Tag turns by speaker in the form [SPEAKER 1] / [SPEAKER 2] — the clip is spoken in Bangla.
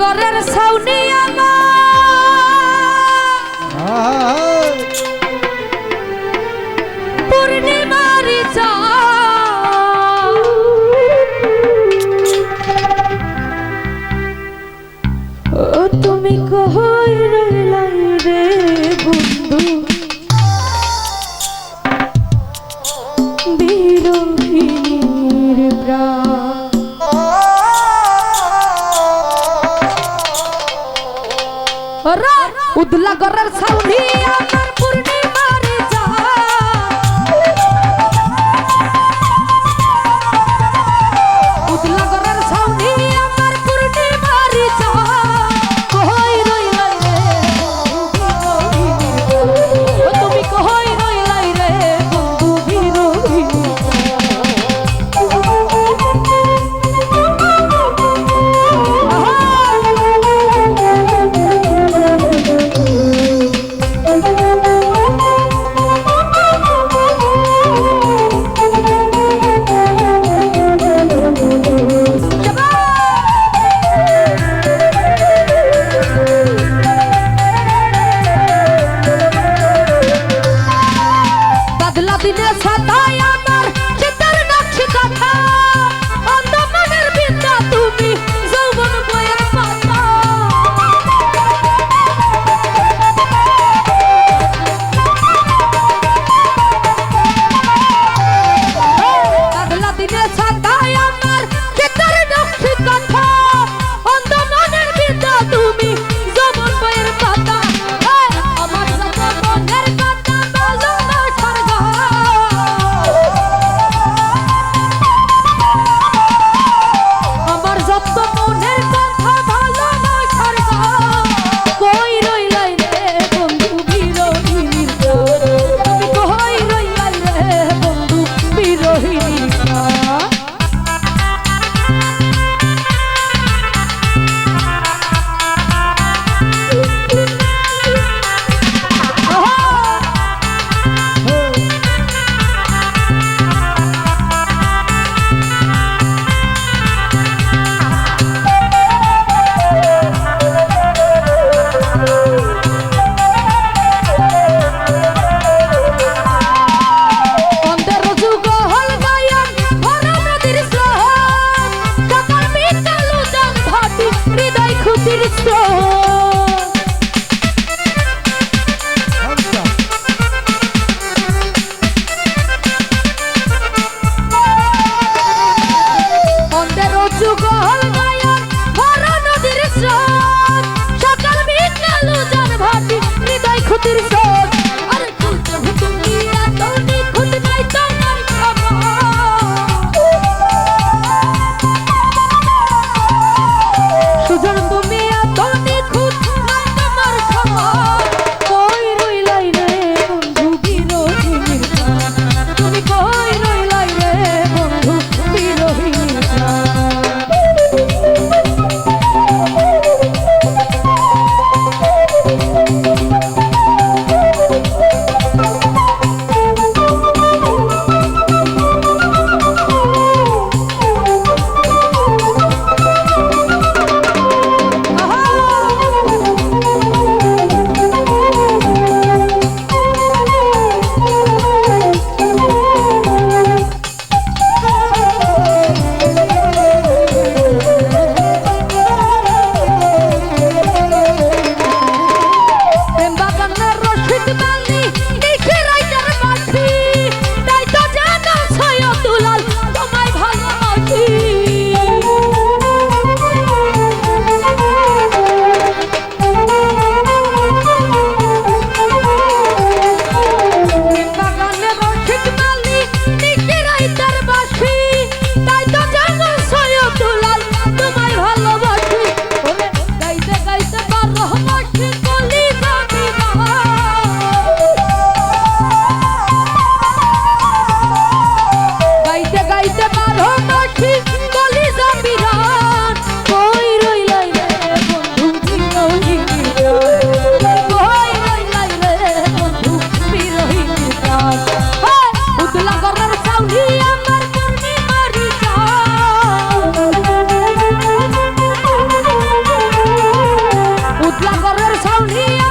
[SPEAKER 1] গরের সাউনি পূর্ণিমার চাঁদ। উদলা গরের সাউনি আমার দিনে সাতায় so শুক্লা করের সাউনিয়া